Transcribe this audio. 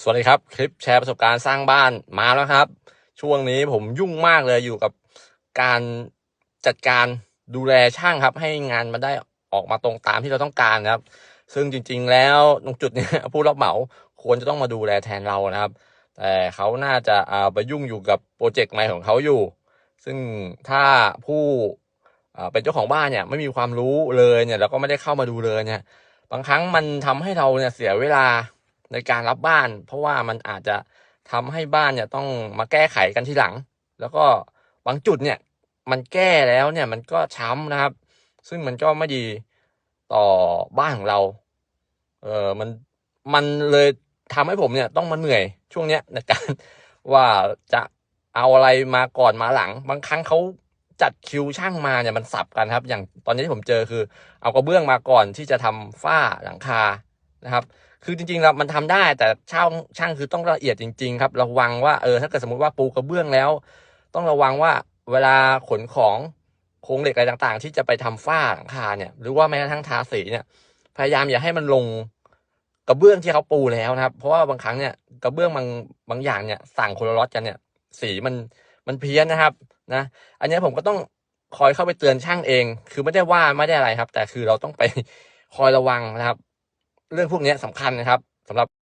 สวัสดีครับ คลิปแชร์ประสบการณ์สร้างบ้านมาแล้วครับ ช่วงนี้ผมยุ่งมากเลยอยู่กับการจัดการดูแลช่างครับ ให้งานมันได้ออกมาตรงตามที่เราต้องการนะครับ ซึ่งจริง ๆ แล้วตรงจุดนี้ผู้รับเหมาควรจะต้องมาดูแลแทนเรานะครับ แต่เขาน่าจะเอาไปยุ่งอยู่กับโปรเจกต์ใหม่ของเขาอยู่ ซึ่งถ้าผู้เป็นเจ้าของบ้านเนี่ยไม่มีความรู้เลยเนี่ยแล้วก็ไม่ได้เข้ามาดูเลยเนี่ยบางครั้งมันทำให้เราเนี่ยเสียเวลา ในการรับบ้าน เพราะว่ามันอาจจะทำให้บ้านเนี่ยต้องมาแก้ไขกันทีหลัง แล้วก็บางจุดเนี่ยมันแก้แล้วเนี่ยมันก็ช้ำนะครับ ซึ่งมันก็ไม่ดีต่อบ้านของเรา เออมันมันเลยทำให้ผมเนี่ยต้องมาเหนื่อยช่วงเนี้ยในการว่าจะเอาอะไรมาก่อนมาหลัง บางครั้งเขาจัดคิวช่างมาเนี่ยมันสับกันครับ อย่างตอนนี้ที่ผมเจอคือ เอากระเบื้องมาก่อนที่จะทำฝ้าหลังคานะครับ คือจริงๆแล้วมันทำได้ แต่ช่างช่างคือต้องละเอียดจริง ๆ ครับ ระวังว่าเออถ้าเกิดสมมติว่าปูกระเบื้องแล้ว ต้องระวังว่าเวลาขนของโครงเหล็กอะไรต่างๆ ที่จะไปทำฝ้าหลังคาเนี่ย หรือว่าแม้กระทั่งทาสีเนี่ย พยายามอย่าให้มันลงกระเบื้องที่เขาปูแล้วนะครับ เพราะว่าบางครั้งเนี่ยกระเบื้องบางบางอย่างเนี่ยสั่งคนละล็อตกันเนี่ยสีมันมันเพี้ยนนะครับนะ อันนี้ผมก็ต้องคอยเข้าไปเตือนช่างเอง คือไม่ได้ว่าไม่ได้อะไรครับ แต่คือเราต้องไปคอยระวังนะครับ เรื่องพวกนี้ยสำคัญนะครับสำหรับ